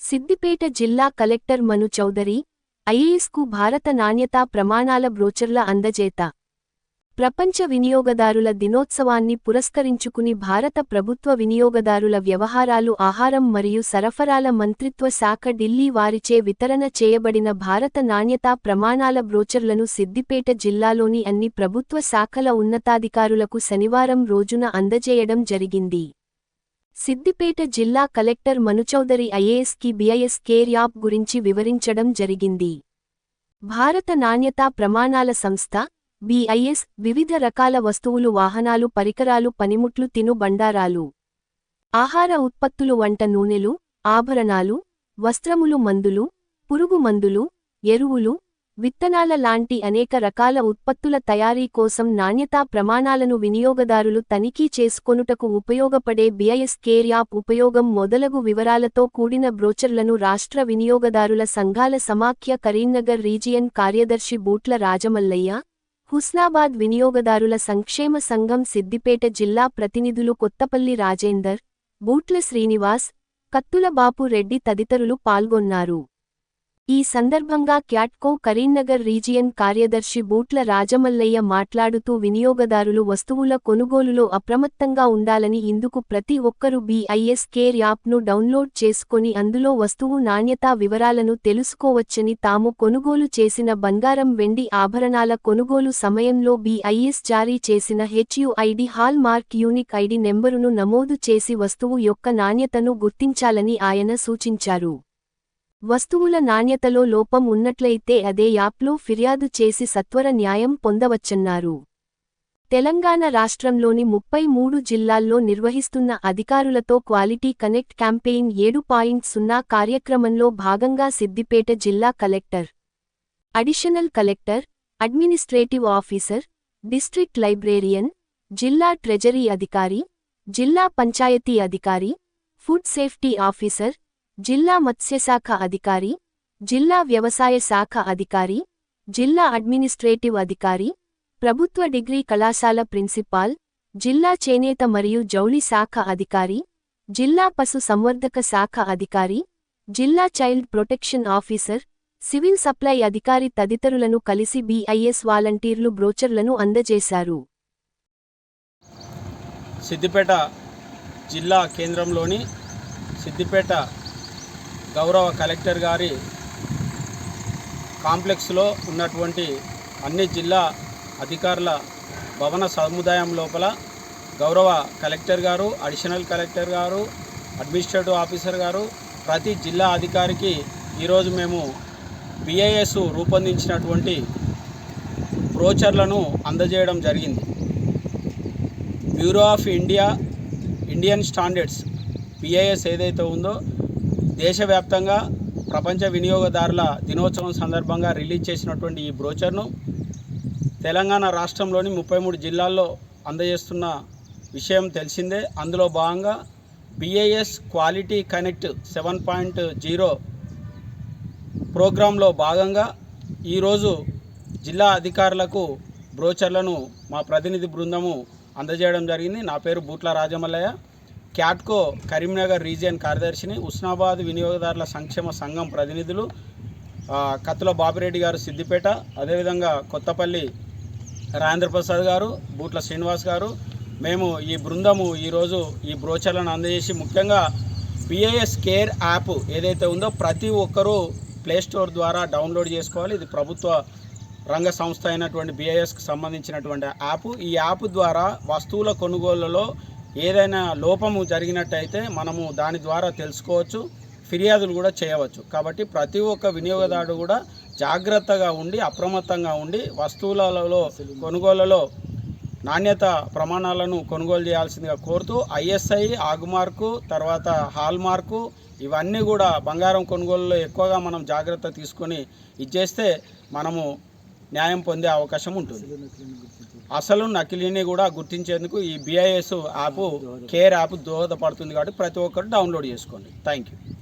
సిద్దిపేట జిల్లా కలెక్టర్ మను చౌదరి ఐఏఎస్కు భారత నాణ్యతా ప్రమాణాల బ్రోచర్ల అందజేత. ప్రపంచ వినియోగదారుల దినోత్సవాన్ని పురస్కరించుకుని భారత ప్రభుత్వ వినియోగదారుల వ్యవహారాలు ఆహారం మరియు సరఫరాల మంత్రిత్వ శాఖ ఢిల్లీ వారిచే వితరణ చేయబడిన భారత నాణ్యతా ప్రమాణాల బ్రోచర్లను సిద్దిపేట జిల్లాలోని అన్ని ప్రభుత్వ శాఖల ఉన్నతాధికారులకు శనివారం రోజున అందజేయడం జరిగింది. సిద్దిపేట జిల్లా కలెక్టర్ మనుచౌదరి ఐఏఎస్కి బిఐఎస్ కేర్ యాప్ గురించి వివరించడం జరిగింది. భారత నాణ్యతా ప్రమాణాల సంస్థ బిఐఎస్ వివిధ రకాల వస్తువులు వాహనాలు పరికరాలు పనిముట్లు తిను బండారాలు ఆహార ఉత్పత్తులు వంట నూనెలు ఆభరణాలు వస్త్రములు మందులు పురుగు మందులు ఎరువులు విత్తనాల లాంటి అనేక రకాల ఉత్పత్తుల తయారీ కోసం నాణ్యతా ప్రమాణాలను వినియోగదారులు తనిఖీ చేసుకొనుటకు ఉపయోగపడే బిఐఎస్ కేర్ యాప్ ఉపయోగం మొదలగు వివరాలతో కూడిన బ్రోచర్లను రాష్ట్ర వినియోగదారుల సంఘాల సమాఖ్య కరీంనగర్ రీజియన్ కార్యదర్శి బూట్ల రాజమల్లయ్య హుస్నాబాద్ వినియోగదారుల సంక్షేమ సంఘం సిద్దిపేట జిల్లా ప్రతినిధులు కొత్తపల్లి రాజేందర్ బూట్ల శ్రీనివాస్ కత్తుల బాపు రెడ్డి తదితరులు పాల్గొన్నారు. ఈ సందర్భంగా క్యాట్కో కరీంనగర్ రీజియన్ కార్యదర్శి బూట్ల రాజమల్లయ్య మాట్లాడుతూ వినియోగదారులు వస్తువుల కొనుగోలులో అప్రమత్తంగా ఉండాలని ఇందుకు ప్రతి ఒక్కరూ బీఐఎస్ కేర్ యాప్ను డౌన్లోడ్ చేసుకొని అందులో వస్తువు నాణ్యతా వివరాలను తెలుసుకోవచ్చని తాము కొనుగోలు చేసిన బంగారం వెండి ఆభరణాల కొనుగోలు సమయంలో బీఐఎస్ జారీ చేసిన HUID hallmark unique ID నెంబరును నమోదు చేసి వస్తువు యొక్క నాణ్యతను గుర్తించాలని ఆయన సూచించారు. వస్తువుల నాణ్యతలో లోపం ఉన్నట్లయితే అదే యాప్లో ఫిర్యాదు చేసి సత్వర న్యాయం పొందవచ్చన్నారు. తెలంగాణ రాష్ట్రంలోని ముప్పై మూడు జిల్లాల్లో నిర్వహిస్తున్న అధికారులతో క్వాలిటీ కనెక్ట్ క్యాంపెయిన్ ఏడు పాయింట్ సున్నా కార్యక్రమంలో భాగంగా సిద్దిపేట జిల్లా collector additional collector administrative officer district librarian జిల్లా ట్రెజరీ అధికారి జిల్లా పంచాయతీ అధికారి ఫుడ్ సేఫ్టీ ఆఫీసర్ జిల్లా మత్స్యశాఖ అధికారి జిల్లా వ్యవసాయ శాఖ అధికారి జిల్లా అడ్మినిస్ట్రేటివ్ అధికారి ప్రభుత్వ డిగ్రీ కళాశాల ప్రిన్సిపాల్ జిల్లా చేనేత మరియు జౌళి శాఖ అధికారి జిల్లా పశు సంవర్ధక శాఖ అధికారి జిల్లా child protection officer civil supply అధికారి తదితరులను కలిసి బీఐఎస్ వాలంటీర్లు బ్రోచర్లను అందజేశారు. సిద్దిపేట జిల్లా కేంద్రంలోని సిద్దిపేట గౌరవ కలెక్టర్ గారి కాంప్లెక్స్లో ఉన్నటువంటి అన్ని జిల్లా అధికారుల భవన సముదాయం లోపల గౌరవ కలెక్టర్ గారు అడిషనల్ కలెక్టర్ గారు అడ్మినిస్ట్రేటివ్ ఆఫీసర్ గారు ప్రతి జిల్లా అధికారికి ఈరోజు మేము బిఐఎస్ రూపొందించినటువంటి బ్రోచర్లను అందజేయడం జరిగింది. Bureau of India Indian standards BIS ఏదైతే ఉందో దేశవ్యాప్తంగా ప్రపంచ వినియోగదారుల దినోత్సవం సందర్భంగా రిలీజ్ చేసినటువంటి ఈ బ్రోచర్ను తెలంగాణ రాష్ట్రంలోని ముప్పై మూడు జిల్లాల్లో అందజేస్తున్న విషయం తెలిసిందే. అందులో భాగంగా BAS quality connect seven point zero ప్రోగ్రాంలో భాగంగా ఈరోజు జిల్లా అధికారులకు బ్రోచర్లను మా ప్రతినిధి బృందము అందజేయడం జరిగింది. నా పేరు బూట్ల రాజమల్లయ్య. క్యాట్కో కరీంనగర్ రీజియన్ కార్యదర్శిని ఉస్నాబాద్ వినియోగదారుల సంక్షేమ సంఘం ప్రతినిధులు కత్తుల బాపిరెడ్డి గారు సిద్దిపేట అదేవిధంగా కొత్తపల్లి రాజేంద్రప్రసాద్ గారు బూట్ల శ్రీనివాస్ గారు. మేము ఈ బృందము ఈరోజు ఈ బ్రోచర్లను అందజేసి ముఖ్యంగా బిఏఎస్ కేర్ యాప్ ఏదైతే ఉందో ప్రతి ఒక్కరూ ప్లేస్టోర్ ద్వారా డౌన్లోడ్ చేసుకోవాలి. ఇది ప్రభుత్వ రంగ సంస్థ అయినటువంటి బిఐఎస్కి సంబంధించినటువంటి యాప్. ఈ యాప్ ద్వారా వస్తువుల కొనుగోలులో ఏదైనా లోపము జరిగినట్టయితే మనము దాని ద్వారా తెలుసుకోవచ్చు ఫిర్యాదులు కూడా చేయవచ్చు. కాబట్టి ప్రతి ఒక్క వినియోగదారుడు కూడా జాగ్రత్తగా ఉండి అప్రమత్తంగా ఉండి వస్తువులలో కొనుగోళ్ళలో నాణ్యత ప్రమాణాలను కొనుగోలు చేయాల్సిందిగా కోరుతూ ఐఎస్ఐ ఆగుమార్కు తర్వాత హాల్ మార్కు ఇవన్నీ కూడా బంగారం కొనుగోలులో ఎక్కువగా మనం జాగ్రత్త తీసుకొని ఇచ్చేస్తే మనము న్యాయం పొందే అవకాశం ఉంటుంది. అసలు నకిలీని కూడా గుర్తించేందుకు ఈ బీఐఎస్ యాప్ కేర్ యాప్ దోహదపడుతుంది కాబట్టి ప్రతి ఒక్కరు డౌన్లోడ్ చేసుకోండి. Thank you